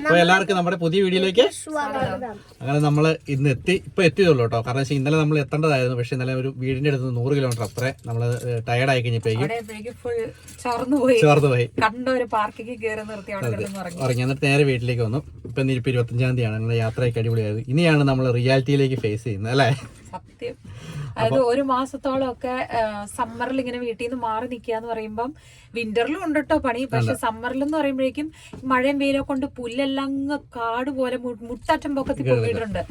അപ്പൊ എല്ലാവർക്കും നമ്മുടെ പുതിയ വീഡിയോയിലേക്ക് സ്വാഗതം. അങ്ങനെ നമ്മൾ ഇന്ന് എത്തി ഇപ്പൊ എത്തിയതുള്ളൂ കേട്ടോ. കാരണം വെച്ചാൽ ഇന്നലെ നമ്മൾ എത്തേണ്ടതായിരുന്നു. പക്ഷെ ഇന്നലെ ഒരു വീടിന്റെ അടുത്ത് നൂറ് കിലോമീറ്റർ അത്രേ നമ്മൾ ടയർഡ് കഴിഞ്ഞപ്പോഴേക്കും കഴിഞ്ഞപ്പോയി പോയി. ഉറങ്ങി. എന്നിട്ട് നേരെ വീട്ടിലേക്ക് വന്നു. ഇപ്പൊ ഇന്ന് ഇപ്പൊ ഇരുപത്തഞ്ചാം തീയതിയാണ്. അങ്ങനെ യാത്രയൊക്കെ അടിപൊളിയായത്. ഇനിയാണ് നമ്മൾ റിയാലിറ്റിയിലേക്ക് ഫേസ് ചെയ്യുന്നത് അല്ലേ? സത്യം. അതായത് ഒരു മാസത്തോളം ഒക്കെ സമ്മറിൽ ഇങ്ങനെ വീട്ടിൽ നിന്ന് മാറി നിൽക്കുക എന്ന് പറയുമ്പം വിന്ററിലും ഉണ്ട് കേട്ടോ പണി പക്ഷെ സമ്മറിൽ എന്ന് പറയുമ്പോഴേക്കും മഴയും വെയിലോ കൊണ്ട് പുല്ലെല്ലാം അങ്ങ് കാട് പോലെ മുട്ടാറ്റം പൊക്കത്തിൽ പോയിട്ടുണ്ട്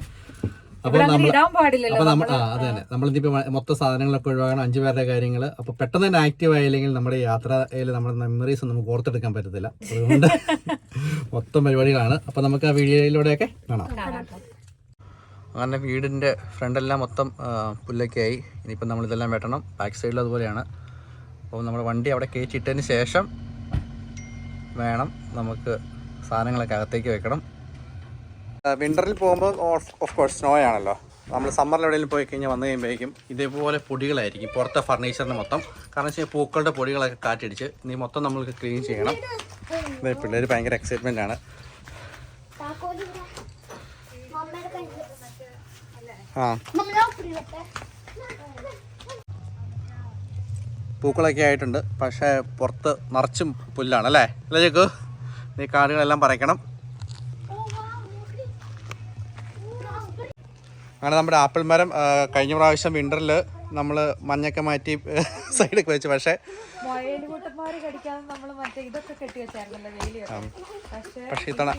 ഇടാൻ നമ്മൾ അത് തന്നെ. മൊത്തം സാധനങ്ങളൊക്കെ ഒഴിവാക്കണം അഞ്ചു പേരുടെ കാര്യങ്ങൾ അപ്പൊ പെട്ടെന്ന് തന്നെ ആക്റ്റീവ് ആയില്ലെങ്കിൽ നമ്മുടെ യാത്രയിൽ നമ്മുടെ മെമ്മറീസ് നമുക്ക് ഓർത്തെടുക്കാൻ പറ്റത്തില്ല. അതുകൊണ്ട് മൊത്തം പരിപാടികളാണ്. അപ്പൊ നമുക്ക് ആ വീഡിയോയിലൂടെയൊക്കെ കാണാം. അങ്ങനെ വീടിന്റെ ഫ്രണ്ടെല്ലാം മൊത്തം പുല്ലൊക്കെയായി. ഇനിയിപ്പം നമ്മളിതെല്ലാം വെട്ടണം. ബാക്ക് സൈഡിൽ അതുപോലെയാണ്. അപ്പോൾ നമ്മൾ വണ്ടി അവിടെ കയറ്റിയിട്ടതിന് ശേഷം വേണം നമുക്ക് സാധനങ്ങളൊക്കെ അകത്തേക്ക് വെക്കണം. വിന്ററിൽ പോകുമ്പോൾ ഓഫ് കോഴ്സ് സ്നോ ആണല്ലോ. നമ്മൾ സമ്മറിൽ എവിടെയെങ്കിലും പോയി കഴിഞ്ഞാൽ വന്നു കഴിയുമ്പോഴേക്കും ഇതേപോലെ പൊടികളായിരിക്കും. പുറത്തെ ഫർണിച്ചറിന് മൊത്തം. കാരണം വെച്ചാൽ പൂക്കളുടെ പൊടികളൊക്കെ കാറ്റടിച്ച് ഇനി മൊത്തം നമ്മൾക്ക് ക്ലീൻ ചെയ്യണം. പിള്ളേർ ഭയങ്കര എക്സൈറ്റ്മെന്റ് ആണ് താക്കോലിവിടെ മമ്മയുടെ കയ്യിൽ ആ മമ്മയുടെ ഒപ്പിടട്ടെ പൂക്കളൊക്കെ ആയിട്ടുണ്ട്. പക്ഷേ പുറത്ത് നിറച്ചും പുല്ലാണ് അല്ലേ? അല്ലേ ചേക്കു നീ കാടുകളെല്ലാം പറിക്കണം. അങ്ങനെ നമ്മുടെ ആപ്പിൾ മരം കഴിഞ്ഞ പ്രാവശ്യം വിന്ററിൽ നമ്മൾ മഞ്ഞൊക്കെ മാറ്റി സൈഡൊക്കെ വെച്ചു. പക്ഷേ പക്ഷേ ഇത്തവണ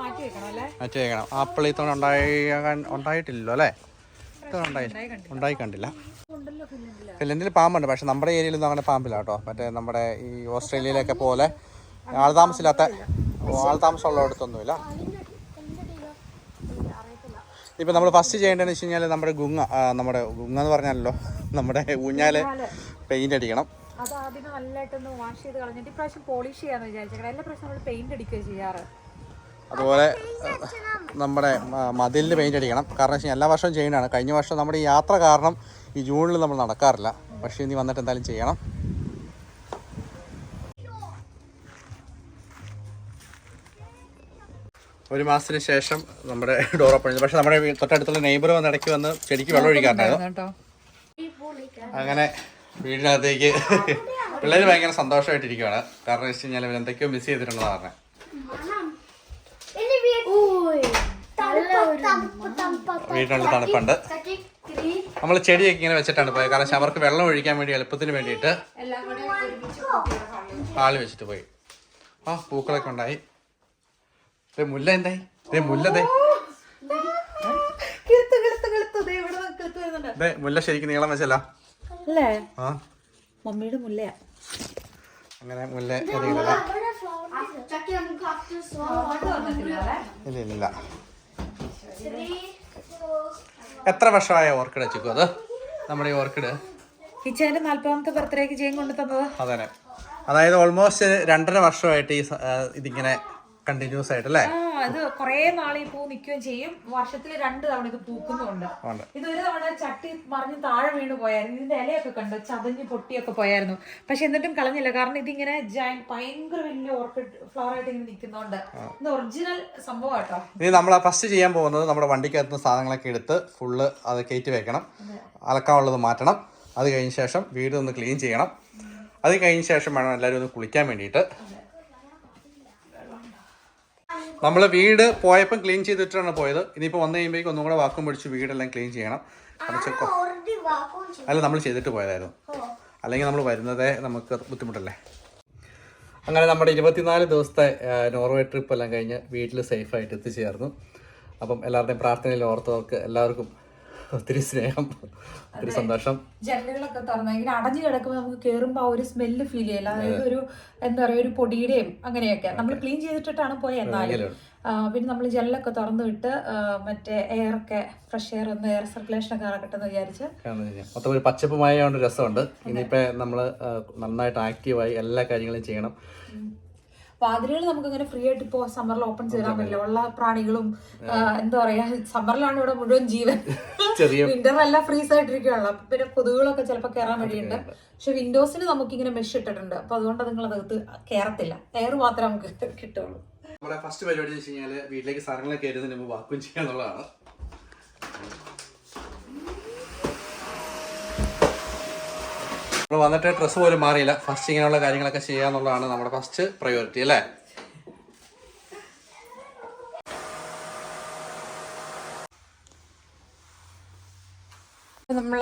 മാറ്റി വെക്കണം ആപ്പിൾ ഇത്തവണ ഉണ്ടാകാൻ ഉണ്ടായിട്ടില്ലല്ലോ അല്ലേ? ഇത്തവണ ഉണ്ടായി ഉണ്ടായി കണ്ടില്ല. ഫിലിൻഡിൽ പാമ്പുണ്ട്. പക്ഷെ നമ്മുടെ ഏരിയയിലൊന്നും അങ്ങനെ പാമ്പില്ല കേട്ടോ. മറ്റേ നമ്മുടെ ഈ ഓസ്ട്രേലിയയിലൊക്കെ പോലെ ആൾതാമസമില്ലാത്ത ആൾതാമസമുള്ളിടത്തൊന്നുമില്ല ഇപ്പം നമ്മൾ ഫസ്റ്റ് ചെയ്യേണ്ടതെന്ന് വെച്ച് കഴിഞ്ഞാൽ നമ്മുടെ ഗുങ്ങ നമ്മുടെ ഗുങ്ങ എന്ന് പറഞ്ഞാലല്ലോ നമ്മുടെ ഊഞ്ഞാൽ പെയിന്റ് അടിക്കണം. അത് ആദ്യം നല്ലതായിട്ടൊന്ന് വാഷ് ചെയ്ത് കളഞ്ഞിട്ട് ഇപ്രാവശ്യം പോളിഷ് ചെയ്യാന്ന് വിചാരിച്ചേക്കണം. എല്ലാ പ്രാവശ്യം നമ്മൾ പെയിന്റ് അടിക്കുക ചെയ്യാറ്. അതുപോലെ നമ്മുടെ മതിലിന് പെയിന്റ് അടിക്കണം. കാരണം വെച്ചാൽ എല്ലാ വർഷവും ചെയ്യുന്നതാണ്. കഴിഞ്ഞ വർഷം നമ്മുടെ ഈ യാത്ര കാരണം ഈ ജൂണിൽ നമ്മൾ നടക്കാറില്ല. പക്ഷേ ഇനി വന്നിട്ട് എന്തായാലും ചെയ്യണം. ഒരു മാസത്തിന് ശേഷം നമ്മുടെ ഡോർ ഓപ്പൺ ചെയ്തു. പക്ഷെ നമ്മുടെ തൊട്ടടുത്തുള്ള നെയ്ബർ വന്ന് ഇടയ്ക്ക് വന്ന് ചെടിക്ക് വെള്ളം ഒഴിക്കാറുണ്ടായിരുന്നു അങ്ങനെ വീടിനകത്തേക്ക് പിള്ളേർ ഭയങ്കര സന്തോഷമായിട്ടിരിക്കുകയാണ് കാരണം വെച്ച് കഴിഞ്ഞാൽ ഇവർ എന്തൊക്കെയോ മിസ് ചെയ്തിട്ടുണ്ടെന്ന് പറഞ്ഞത് വീടിനുള്ള തണുപ്പുണ്ട്. നമ്മൾ ചെടിയൊക്കെ ഇങ്ങനെ വെച്ചിട്ടാണ് പോയത്. കാരണം അവർക്ക് വെള്ളം ഒഴിക്കാൻ വേണ്ടി എളുപ്പത്തിന് വേണ്ടിയിട്ട് എല്ലാം കൂടെ ഒരുമിച്ച് ഹാളി വെച്ചിട്ട് പോയി. ആ പൂക്കളൊക്കെ ഉണ്ടായി. ഇവിടെ മുല്ല എന്തായി? വരുന്നുണ്ട്. ദേ മുല്ല ശരിക്കും നീളം വെച്ചല്ല. അല്ലേ? ആ. മമ്മിയുടെ മുല്ലയാ. അങ്ങനെ മുല്ല ഇല്ല ഇല്ല എത്ര വർഷമായ ഓർക്കിഡ് വെച്ചു അത്? നമ്മുടെ ഈ ഓർക്കിഡ്. കിച്ചേന്റെ നാല്പതാമത്തെ ബർത്ത്ഡേക്ക് ചെയ്യാൻ കൊണ്ടു തന്നത് അതെ അതായത് ഓൾമോസ്റ്റ് രണ്ടര വർഷമായിട്ട് ഈ ഇതിങ്ങനെ കണ്ടിന്യൂസ് ആയിട്ട് അല്ലേ ഇത് കൊറേ നാൾ ഈ പൂ നിൽക്കുകയും ചെയ്യും. വർഷത്തിൽ രണ്ട് തവണ ഇത് പൂക്കുന്നുണ്ട്. ഇത് ഒരു തവണ ചട്ടി മറിഞ്ഞ് താഴെ വീണ് പോയായിരുന്നു. ഇതിന്റെ ഇലയൊക്കെ കണ്ട് ചതഞ്ഞ് പൊട്ടിയൊക്കെ പോയായിരുന്നു. പക്ഷെ എന്നിട്ടും കളഞ്ഞില്ല. കാരണം ഇതിങ്ങനെ ജൈൻ ഭയങ്കര വലിയ ഓർക്കിഡ് ഫ്ലവർ ആയിട്ട് ഇങ്ങനെ നിൽക്കുന്നോണ്ട് ഇത് ഒറിജിനൽ സംഭവം കേട്ടോ ഇനി നമ്മൾ ഫസ്റ്റ് ചെയ്യാൻ പോകുന്നത് നമ്മുടെ വണ്ടിക്കകത്ത് സാധനങ്ങളൊക്കെ എടുത്ത് ഫുള്ള് അത് കയറ്റി വെക്കണം. അലക്കാനുള്ളത് മാറ്റണം. അത് കഴിഞ്ഞ ശേഷം വീട് ഒന്ന് ക്ലീൻ ചെയ്യണം. അത് കഴിഞ്ഞ ശേഷം വേണം എല്ലാവരും ഒന്ന് കുളിക്കാൻ വേണ്ടിയിട്ട്. നമ്മൾ വീട് പോയപ്പോൾ ക്ലീൻ ചെയ്തിട്ടാണ് പോയത്. ഇനിയിപ്പോൾ വന്നു കഴിയുമ്പോഴേക്കും ഒന്നും കൂടെ വാക്കും പിടിച്ച് വീടെല്ലാം ക്ലീൻ ചെയ്യണം. അല്ല നമ്മൾ ചെയ്തിട്ട് പോയതായിരുന്നു. അല്ലെങ്കിൽ നമ്മൾ വരുന്നതേ നമുക്ക് ബുദ്ധിമുട്ടല്ലേ? അങ്ങനെ നമ്മുടെ ഇരുപത്തിനാല് ദിവസത്തെ നോർവേ ട്രിപ്പ് എല്ലാം കഴിഞ്ഞ് വീട്ടിൽ സേഫായിട്ട് എത്തിച്ചേർന്നു. അപ്പം എല്ലാവരുടെയും പ്രാർത്ഥനയിൽ ഓർത്തവർക്ക് എല്ലാവർക്കും ഒത്തിരി സ്നേഹം. ഒത്തിരി സന്തോഷം. ജനലുകളൊക്കെ തുറന്നു ഇങ്ങനെ അടഞ്ഞു കിടക്കുമ്പോൾ നമുക്ക് കേറുമ്പോൾ ആ ഒരു സ്മെല്ല് ഫീൽ ചെയ്യില്ല അതായത് ഒരു എന്താ പറയുക ഒരു പൊടിയുടെയും അങ്ങനെയൊക്കെ. നമ്മൾ ക്ലീൻ ചെയ്തിട്ടിട്ടാണ് പോയത് എന്നാലും. പിന്നെ നമ്മൾ ജനലൊക്കെ തുറന്നു വിട്ട് മറ്റേ എയർ ഒക്കെ ഫ്രഷ് എയർ ഒന്ന് എയർ സർക്കുലേഷൻ ഒക്കെ ഇറക്കട്ടെ എന്ന് വിചാരിച്ച്. മൊത്തം ഒരു പച്ചപ്പുമായ രസമുണ്ട്. ഇനിയിപ്പോൾ നമ്മൾ നന്നായിട്ട് ആക്റ്റീവായി എല്ലാ കാര്യങ്ങളും ചെയ്യണം. വാതിലുകൾ നമുക്ക് അങ്ങനെ ഫ്രീ ആയിട്ട് ഇപ്പോൾ സമ്മറിൽ ഓപ്പൺ ചെയ്താൽ പറ്റില്ല. ഉള്ള പ്രാണികളും എന്താ പറയാ സമ്മറിലാണ് ഇവിടെ മുഴുവൻ ജീവൻ. വിന്റർ എല്ലാം ഫ്രീസ് ആയിട്ടിരിക്കുകയുള്ളു അപ്പൊ പിന്നെ കൊതുകുകളൊക്കെ ചിലപ്പോൾ കയറാൻ വഴിയുണ്ട്. പക്ഷെ വിൻഡോസിന് നമുക്ക് ഇങ്ങനെ മെഷ് ഇട്ടിട്ടുണ്ട്. അപ്പൊ അതുകൊണ്ട് നിങ്ങൾ അതകത്ത് കയറത്തില്ല എയർ മാത്രമേ നമുക്ക് കിട്ടുള്ളൂ. നമ്മുടെ ഫസ്റ്റ് പരിപാടി വെച്ച് കഴിഞ്ഞാൽ വീട്ടിലേക്ക് സാധനങ്ങളൊക്കെ കയറുന്നതിന് മുമ്പ് വാക്കും ചെയ്യുക നമ്മൾ വന്നിട്ട് ഡ്രസ്സ് പോലും മാറിയില്ല. ഫസ്റ്റ് ഇങ്ങനെയുള്ള കാര്യങ്ങളൊക്കെ ചെയ്യുക എന്നുള്ളതാണ് നമ്മുടെ ഫസ്റ്റ് പ്രയോറിറ്റി അല്ലേ? നമ്മൾ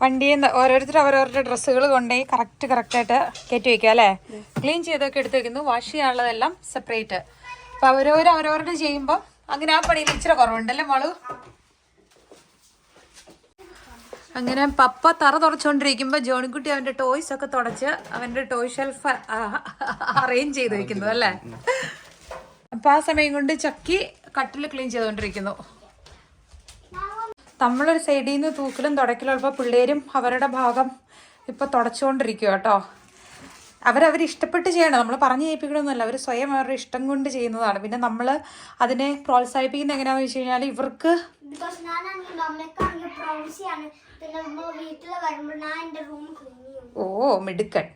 വണ്ടിയിൽ നിന്ന് ഓരോരുത്തർ അവരവരുടെ ഡ്രസ്സുകൾ കൊണ്ടുപോയി കറക്റ്റ് കറക്റ്റായിട്ട് കയറ്റി വയ്ക്കുക അല്ലേ? ക്ലീൻ ചെയ്തൊക്കെ എടുത്ത് വെക്കുന്നു. വാഷ് ചെയ്യാനുള്ളതെല്ലാം സെപ്പറേറ്റ് അപ്പൊ അവരവർ അവരവരുടെ ചെയ്യുമ്പോൾ അങ്ങനെ ആ പണിയിൽ ഇച്ചിരി കുറവുണ്ടല്ലേ മോളു? അങ്ങനെ പപ്പ തറ തുടച്ചുകൊണ്ടിരിക്കുമ്പോൾ ജോണിക്കുട്ടി അവന്റെ ടോയ്സ് ഒക്കെ തുടച്ച് അവന്റെ ടോയ് ഷെൽഫ് അറേഞ്ച് ചെയ്ത് വെക്കുന്നു അല്ലേ? അപ്പൊ ആ സമയം കൊണ്ട് ചക്കി കട്ടിൽ ക്ലീൻ ചെയ്തുകൊണ്ടിരിക്കുന്നു നമ്മളൊരു സൈഡിൽ നിന്ന് തൂക്കലും തുടക്കലും ഉള്ളപ്പോൾ പിള്ളേരും അവരുടെ ഭാഗം ഇപ്പൊ തുടച്ചുകൊണ്ടിരിക്കുക കേട്ടോ. അവരവർ ഇഷ്ടപ്പെട്ട് ചെയ്യണം. നമ്മൾ പറഞ്ഞു ചെയ്യിപ്പിക്കണമെന്നല്ല അവർ സ്വയം അവരുടെ ഇഷ്ടം കൊണ്ട് ചെയ്യുന്നതാണ്. പിന്നെ നമ്മൾ അതിനെ പ്രോത്സാഹിപ്പിക്കുന്നത് എങ്ങനെയാണെന്ന് വെച്ച് കഴിഞ്ഞാൽ ഇവർക്ക് പിന്നെ ഉമ്മ വീട്ടിൽ വരുമ്പോൾ ഞാൻ എന്റെ റൂം ക്ലീൻ ചെയ്യും. ഓ മിടുക്കൻ.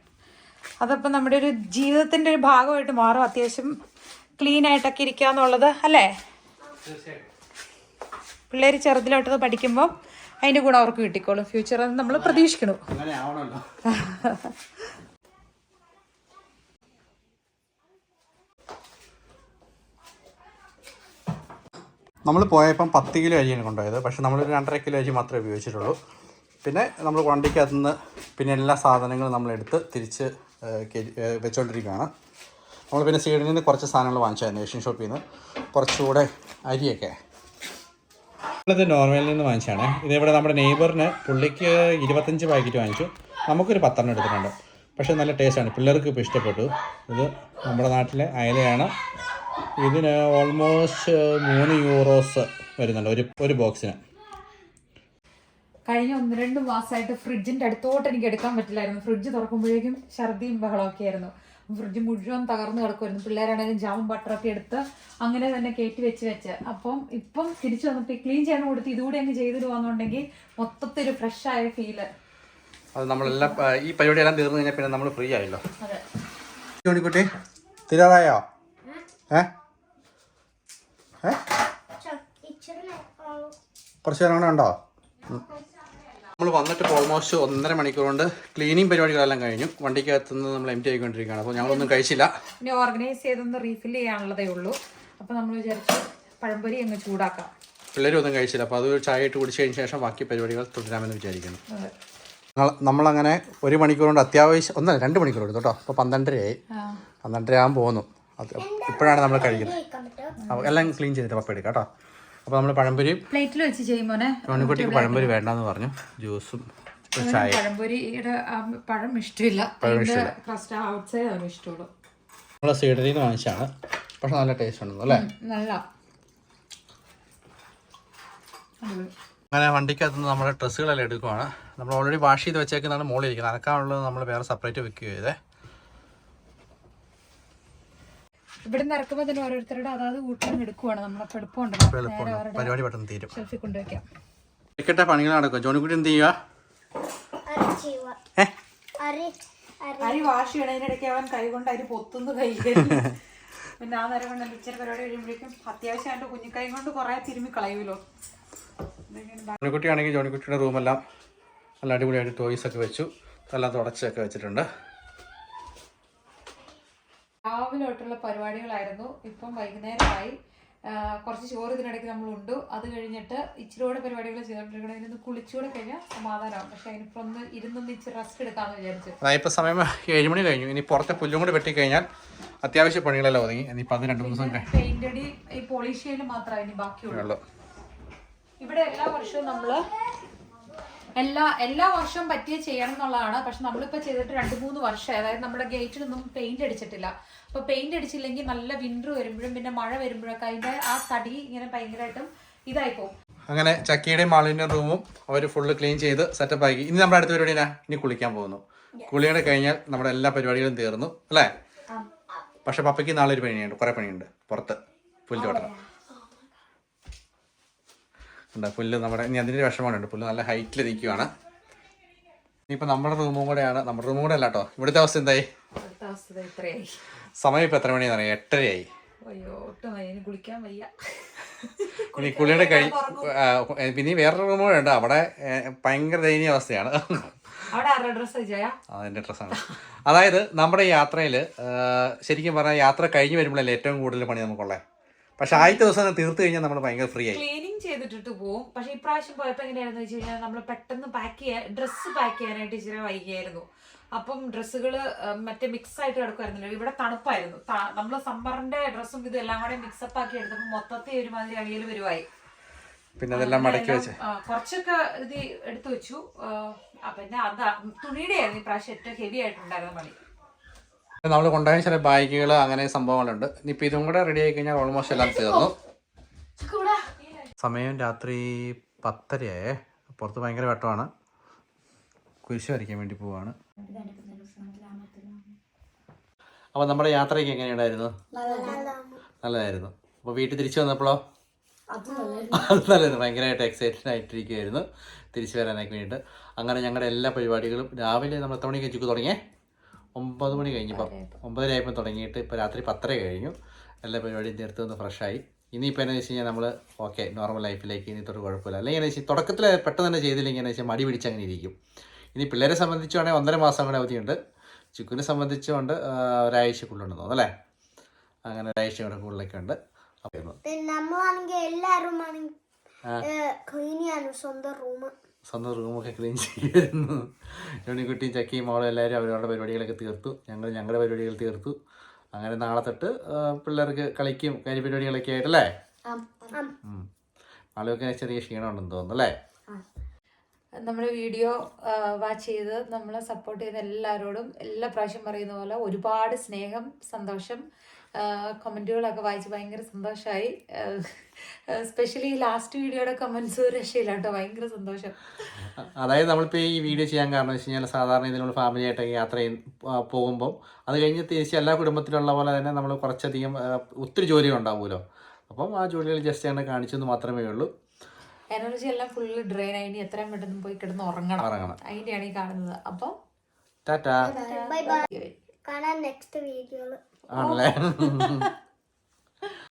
അതപ്പോൾ നമ്മുടെ ഒരു ജീവിതത്തിന്റെ ഒരു ഭാഗമായിട്ട് മാറും. അത്യാവശ്യം ക്ലീൻ ആയിട്ടൊക്കെ ഇരിക്കുക എന്നുള്ളത് അല്ലേ? പിള്ളേർ ചെറുതിലോട്ടത് പഠിക്കുമ്പോൾ അതിന്റെ ഗുണം അവർക്ക് കിട്ടിക്കോളും. ഫ്യൂച്ചർ നമ്മൾ പ്രതീക്ഷിക്കണം. നമ്മൾ പോയപ്പം പത്ത് കിലോ അരിയാണ് കൊണ്ടുപോയത്. പക്ഷെ നമ്മളൊരു രണ്ടര കിലോ അരി മാത്രമേ ഉപയോഗിച്ചിട്ടുള്ളൂ. പിന്നെ നമ്മൾ വണ്ടിക്കകത്ത് നിന്ന് പിന്നെ എല്ലാ സാധനങ്ങളും നമ്മളെടുത്ത് തിരിച്ച് വെച്ചുകൊണ്ടിരിക്കുകയാണ് നമ്മൾ പിന്നെ സീഡിൽ നിന്ന് കുറച്ച് സാധനങ്ങൾ വാങ്ങിച്ചായിരുന്നു ഏഷ്യൻ ഷോപ്പിൽ നിന്ന്. കുറച്ചുകൂടെ അരിയൊക്കെ. ഇത് നോർമലിൽ നിന്ന് വാങ്ങിച്ചാണ് ഇതിവിടെ നമ്മുടെ നെയ്ബറിന് പുള്ളിക്ക് ഇരുപത്തഞ്ച് പാക്കറ്റ് വാങ്ങിച്ചു. നമുക്കൊരു പത്തെണ്ണം എടുത്തിട്ടുണ്ട്. പക്ഷേ നല്ല ടേസ്റ്റാണ്. പിള്ളേർക്ക് ഇപ്പോൾ ഇഷ്ടപ്പെട്ടു. ഇത് നമ്മുടെ നാട്ടിലെ അയലയാണ്. ഇതിന് ഓൾമോസ്റ്റ് മൂന്ന് യൂറോസ് വരുന്നുണ്ട്. ഒരു ഒരു ബോക്സിന് കഴിഞ്ഞ ഒന്ന് രണ്ട് മാസമായിട്ട് ഫ്രിഡ്ജിന്റെ അടുത്തോട്ട് എനിക്ക് എടുക്കാൻ പറ്റില്ലായിരുന്നു. ഫ്രിഡ്ജ് തുറക്കുമ്പോഴേക്കും ഛർദിയും ബഹളമൊക്കെ ആയിരുന്നു. ഫ്രിഡ്ജ് മുഴുവൻ തകർന്നു കിടക്കുമായിരുന്നു പിള്ളേരാണെങ്കിലും ജാമും ബട്ടറൊക്കെ എടുത്ത് അങ്ങനെ തന്നെ കയറ്റി വെച്ച് വെച്ച്. അപ്പം ഇപ്പം തിരിച്ചു വന്നിട്ട് ക്ലീൻ ചെയ്യാൻ കൊടുത്ത് ഇതുകൂടി അങ്ങ് ചെയ്തിടുവാന്നുണ്ടെങ്കിൽ മൊത്തത്തിൽ ഒരു ഫ്രഷ് ആയ ഫീൽ അത് നമ്മളെല്ലാം ഈ ഈ പരിപാടിയെല്ലാം തീർന്നു കഴിഞ്ഞാൽ പിന്നെ നമ്മൾ ഫ്രീ ആയല്ലോ. അതെ. കുട്ടി തീരാറായോ? ഏ? ഏ? കുറച്ച് നേരം കൂടെ ഉണ്ടോ? നമ്മൾ വന്നിട്ട് ഓൾമോസ്റ്റ് ഒന്നര മണിക്കൂർ കൊണ്ട് ക്ലീനിങ് പരിപാടികളെല്ലാം കഴിഞ്ഞു. വണ്ടിക്കകത്ത് നിന്ന് നമ്മൾ എം ടി ആയിക്കൊണ്ടിരിക്കുകയാണ്. അപ്പോൾ ഞങ്ങളൊന്നും കഴിച്ചില്ല. പിന്നെ ഓർഗനൈസ് ചെയ്തൊന്ന് റീഫിൽ ചെയ്യാനുള്ളതേ ഉള്ളൂ. അപ്പോൾ നമ്മൾ വിചാരിച്ചു പഴംപൊരി അങ്ങ് ചൂടാക്കാം. പിള്ളേരും ഒന്നും കഴിച്ചില്ല. അപ്പോൾ അത് ചായ ഇട്ട് കുടിച്ചതിന് ശേഷം ബാക്കി പരിപാടികൾ തുടരാമെന്ന് വിചാരിക്കുന്നു. നമ്മളങ്ങനെ ഒരു മണിക്കൂർ കൊണ്ട് അത്യാവശ്യം ഒന്നല്ല രണ്ട് മണിക്കൂർ എടുത്തു കേട്ടോ. അപ്പോൾ പന്ത്രണ്ടരയായി. പന്ത്രണ്ടര ആകാൻ പോകുന്നു. ഇപ്പോഴാണ് നമ്മൾ കഴിക്കുന്നത്? അപ്പോൾ എല്ലാം ക്ലീൻ ചെയ്തിട്ട് പപ്പ എടുക്കാം കേട്ടോ. അപ്പോൾ നമ്മൾ പഴംപൊരി പ്ലേറ്റിൽ വെച്ച് ചെയ്യുമ്പോൾ മണിക്കുട്ടിക്ക് പഴംപൊരി വേണ്ടെന്ന് പറഞ്ഞു. ജ്യൂസും ചായ. പഴംപൊരിയുടെ പഴം ഇഷ്ടമില്ല. ക്രസ്റ്റ് ഔട്ട് സൈഡ് അവന് ഇഷ്ടമുള്ളൂ. നമ്മൾ സീഡറിൽ നിന്ന് വാങ്ങിച്ചാണ്. പക്ഷെ നല്ല ടേസ്റ്റ് ഉണ്ടെന്നു അല്ലേ? നല്ല. അങ്ങനെ വണ്ടിക്കകത്ത് നിന്ന് നമ്മുടെ ഡ്രസ്സുകളെല്ലാം എടുക്കുവാണ്. നമ്മൾ ഓൾറെഡി വാഷ് ചെയ്ത് വെച്ചേക്കുന്നതാണ് മുകളിൽ ഇരിക്കുന്നത് അനക്കാനുള്ളത് നമ്മൾ വേറെ സെപ്പറേറ്റ് വെക്കുക ചെയ്തേ. ഇവിടെ നിന്ന് ഇറക്കുമ്പോൾ തന്നെ ഓരോരുത്തരുടെ അതാത് കൂട്ടാൻ എടുക്കുവാണ്. നമ്മളപ്പോൾ എളുപ്പമുണ്ടല്ലോ എളുപ്പമാണ് പരിപാടി പെട്ടെന്ന് തീരും. ഷെൽഫിൽ കൊണ്ടുവയ്ക്കാം ടിക്കറ്റെ പണികൾ നടക്കും ജോണിക്കുട്ടി എന്ത് ചെയ്യുക അരി ചെയ്യുക ഏ? അരി അരി അരി. വാഷ് ചെയ്യണതിനിടയ്ക്ക് അവൻ കൈ കൊണ്ട് അരി പൊത്തുന്നു കൈ പിന്നെ ആ നേരം കൊണ്ട് ഇച്ചിരി പരിപാടി കഴിയുമ്പോഴേക്കും അത്യാവശ്യം അവന്റെ കുഞ്ഞിക്കൈ കൊണ്ട് കുറേ തിരുമ്മി കളയുമല്ലോ ജോണിക്കുട്ടിയാണെങ്കിൽ ജോണിക്കുട്ടിയുടെ റൂമെല്ലാം നല്ല അടിപൊളിയായിട്ട് ടോയ്സ് ഒക്കെ വെച്ചു. എല്ലാം തുടച്ചൊക്കെ വെച്ചിട്ടുണ്ട്. രാവിലെ തൊട്ടുള്ള പരിപാടികളായിരുന്നു. ഇപ്പം വൈകുന്നേരമായി. കുറച്ച് ചോറ് ഇതിനിടയ്ക്ക് നമ്മൾ ഉണ്ടു. അത് കഴിഞ്ഞിട്ട് ഇച്ചിരിയോടെ പരിപാടികൾ ചെയ്തോണ്ടിരിക്കണം. ഇതിന് കുളിച്ചുകൂടെ കഴിഞ്ഞാൽ സമാധാനമാവും പക്ഷെ അതിനിപ്പോ ഒന്ന് ഇരുന്നൊന്ന് ഇച്ചിരി റെസ്റ്റ് എടുക്കാന്ന് വിചാരിച്ചു. ഇപ്പൊ സമയം ഏഴ് മണി കഴിഞ്ഞു. ഇനി പുറത്തെ പുല്ലും കൂടെ വെട്ടി കഴിഞ്ഞാൽ അത്യാവശ്യ പണികളെല്ലാം ഒതുങ്ങി. ഇനിയിപ്പോ അത് രണ്ട് ദിവസം പെയിന്റടി പെയിന്റ് അടി ഈ പോളിഷ് ചെയ്യൽ മാത്രമേ ഇനി ബാക്കിയുള്ളൂ. ഇവിടെ എല്ലാ വർഷവും നമ്മൾ എല്ലാ എല്ലാ വർഷവും പറ്റിയ ചെയ്യണം എന്നുള്ളതാണ്. പക്ഷെ നമ്മളിപ്പോ ചെയ്തിട്ട് രണ്ട് മൂന്ന് വർഷം അതായത് നമ്മുടെ ഗേറ്റിലൊന്നും പെയിന്റ് അടിച്ചിട്ടില്ല. അപ്പൊ പെയിന്റ് അടിച്ചില്ലെങ്കിൽ നല്ല വിന്റർ വരുമ്പോഴും പിന്നെ മഴ വരുമ്പോഴൊക്കെ അതിന്റെ ആ തടി ഇങ്ങനെ ഭയങ്കരമായിട്ടും ഇതായി പോകും. അങ്ങനെ ചക്കിയുടെയും മാളിന്റെയും റൂമും അവർ ഫുള്ള് ക്ലീൻ ചെയ്ത് സെറ്റപ്പ് ആക്കി. ഇനി നമ്മുടെ അടുത്ത പരിപാടി? ഇനി കുളിക്കാൻ പോകുന്നു. കുളിയുടെ കഴിഞ്ഞാൽ നമ്മുടെ എല്ലാ പരിപാടികളും തീർന്നു അല്ലേ? പക്ഷെ പപ്പയ്ക്ക് നാളെ ഒരു പണിയുണ്ട് കുറെ പണിയുണ്ട് പുറത്ത് പുല്ല് വെട്ടണം ഉണ്ട് പുല്ല് നമ്മുടെ ഇനി അതിന്റെ വിഷമമുണ്ട്. പുല്ല് നല്ല ഹൈറ്റിൽ നിൽക്കുകയാണ് ഇനിയിപ്പോൾ നമ്മുടെ റൂമും കൂടെയാണ്. നമ്മുടെ റൂമും കൂടെ അല്ല കേട്ടോ ഇവിടുത്തെ അവസ്ഥ എന്തായി സമയം ഇപ്പം എത്ര മണിയാണെന്ന് അറിയാം? എട്ടരയായി. ഇനി കുളിയുടെ കൈ പിന്നെ വേറൊരു റൂമും കൂടെ ഉണ്ട്. അവിടെ ഭയങ്കര ദയനീയ അവസ്ഥയാണ്. അതിന്റെ ഡ്രസ്സാണ് അതായത് നമ്മുടെ യാത്രയിൽ ശരിക്കും പറഞ്ഞാൽ യാത്ര കഴിഞ്ഞ് വരുമ്പോഴല്ലേ ഏറ്റവും കൂടുതൽ പണി നമുക്കുള്ളത് പക്ഷെ ആദ്യത്തെ ദിവസം തീർത്തു കഴിഞ്ഞാൽ നമ്മൾ ഭയങ്കര ഫ്രീ ആയി. ക്ലീനിങ് ചെയ്തിട്ടിട്ട് പോകും പക്ഷെ ഇപ്രാവശ്യം പോയപ്പോ എങ്ങനെയായിരുന്നു വെച്ച് കഴിഞ്ഞാൽ നമ്മൾ പെട്ടെന്ന് പാക്ക് ചെയ്യാൻ ഡ്രസ്സ് പാക്ക് ചെയ്യാനായിട്ട് ഇച്ചിരി വൈകിയായിരുന്നു. അപ്പം ഡ്രസ്സുകൾ മറ്റേ മിക്സ് ആയിട്ട് കിടക്കുമായിരുന്നില്ല ഇവിടെ തണുപ്പായിരുന്നു. നമ്മൾ സമ്മറിന്റെ ഡ്രസ്സും ഇതും എല്ലാം കൂടെ മിക്സപ്പ് ആക്കി എടുത്തപ്പോൾ മൊത്തത്തിൽ ഒരുമാതിരി അവിയൽ വരുവായി. പിന്നെ അതെല്ലാം മടക്കി വെച്ച്. കുറച്ചൊക്കെ ഇത് എടുത്തു വെച്ചു. പിന്നെ അതാ തുണിയുടെ ആയിരുന്നു ഇപ്രാവശ്യം ഏറ്റവും ഹെവി ആയിട്ടുണ്ടായിരുന്ന പണി. നമ്മൾ കൊണ്ടുപോയ ചില ബാഗുകൾ അങ്ങനെ സംഭവങ്ങളുണ്ട്. ഇനിയിപ്പോൾ ഇതും കൂടെ റെഡി ആയി കഴിഞ്ഞാൽ ഓൾമോസ്റ്റ് എല്ലാം തീർന്നു. സമയം രാത്രി പത്തരയായേ. പുറത്ത് ഭയങ്കര വെട്ടമാണ്. കുരിശ് വരയ്ക്കാൻ വേണ്ടി പോവാണ്. അപ്പോൾ നമ്മുടെ യാത്രയ്ക്ക് എങ്ങനെയുണ്ടായിരുന്നു? നല്ലതായിരുന്നു. അപ്പോൾ വീട്ടിൽ തിരിച്ചു വന്നപ്പോഴോ? അത് നല്ലതായിരുന്നു. ഭയങ്കരമായിട്ട് എക്സൈറ്റഡ് ആയിട്ടിരിക്കുമായിരുന്നു തിരിച്ചു വരാനൊക്കെ വേണ്ടിയിട്ട്. അങ്ങനെ ഞങ്ങളുടെ എല്ലാ പരിപാടികളും രാവിലെ നമ്മൾ എത്ര മണിക്ക് ചുക്ക് തുടങ്ങിയേ? ഒമ്പത് മണി കഴിഞ്ഞപ്പോൾ ഒമ്പതര ആയപ്പോൾ തുടങ്ങിയിട്ട് ഇപ്പോൾ രാത്രി പത്തര കഴിഞ്ഞു. എല്ലാ പരിപാടിയും തീർത്ത് ഒന്ന് ഫ്രഷായി ഇനിയിപ്പോൾ എന്നു വെച്ച് കഴിഞ്ഞാൽ നമ്മൾ ഓക്കെ നോർമൽ ലൈഫിലേക്ക് ഇനി തൊട്ട് കുഴപ്പമില്ല. അല്ലെങ്കിൽ എന്താ വെച്ചാൽ തുടക്കത്തിൽ പെട്ടെന്ന് തന്നെ ചെയ്തില്ലെങ്കിൽ ഇങ്ങനെ വെച്ചാൽ മടി പിടിച്ച് അങ്ങനെ ഇരിക്കും. ഇനി പിള്ളേരെ സംബന്ധിച്ചുവാണെങ്കിൽ ഒന്നര മാസം കൂടെ അവധിയുണ്ട്. ചുക്കിനെ സംബന്ധിച്ചുകൊണ്ട് ഒരാഴ്ചക്കുള്ളുണ്ട് തോന്നുന്നു അല്ലേ? അങ്ങനെ ഒരാഴ്ച കൂടെ കൂടുതലൊക്കെ ഉണ്ട്. അപ്പോൾ നമ്മളാണെങ്കിൽ ക്ലീൻ സ്വന്തം റൂം സ്വന്തം റൂമൊക്കെ ക്ലീൻ ചെയ്യുമായിരുന്നു. ജോണിക്കുട്ടിയും ചക്കിയും മോളും എല്ലാവരും അവരവരുടെ പരിപാടികളൊക്കെ തീർത്തു. ഞങ്ങൾ ഞങ്ങളുടെ പരിപാടികൾ തീർത്തു. അങ്ങനെ നാളെ തൊട്ട് പിള്ളേർക്ക് കളിക്കും കാര്യ പരിപാടികളൊക്കെ ആയിട്ടല്ലേ. ആളുകൾക്ക് ചെറിയ ക്ഷീണം ഉണ്ടെന്ന് തോന്നുന്നു അല്ലേ? നമ്മുടെ വീഡിയോ വാച്ച് ചെയ്ത് നമ്മളെ സപ്പോർട്ട് ചെയ്ത എല്ലാവരോടും എല്ലാ പ്രാവശ്യം പറയുന്ന പോലെ ഒരുപാട് സ്നേഹം സന്തോഷം കമന്റുകളൊക്കെ വായിച്ച് ഭയങ്കര സന്തോഷമായി സ്പെഷ്യലി ലാസ്റ്റ് വീഡിയോയുടെ കമൻസ് രക്ഷയില്ല കേട്ടോ ഭയങ്കര സന്തോഷം. അതായത് നമ്മളിപ്പോൾ ഈ വീഡിയോ ചെയ്യാൻ കാരണം വെച്ച് കഴിഞ്ഞാൽ സാധാരണ ഇതിനുള്ള ഫാമിലി ആയിട്ടൊക്കെ യാത്ര ചെയ്യും പോകുമ്പം അത് കഴിഞ്ഞ് തിരിച്ച് എല്ലാ കുടുംബത്തിലുള്ള പോലെ തന്നെ നമ്മൾ കുറച്ചധികം ഒത്തിരി ജോലികൾ ഉണ്ടാവുമല്ലോ. അപ്പം ആ ജോലികൾ ജസ്റ്റ് അങ്ങനെ കാണിച്ചെന്ന് മാത്രമേ ഉള്ളൂ. എനർജി എല്ലാം ഫുള്ള് ഡ്രെയിൻ ആയി. ഇനി എത്രയും പെട്ടെന്ന് പോയി കിടന്ന് ഉറങ്ങണം. ഉറങ്ങണം. അതിന്റെയാണ് ഈ കാണുന്നത്. അപ്പം ടാറ്റാ. ബൈ ബൈ കാണാൻ നെക്സ്റ്റ് വീഡിയോയിൽ 啊来。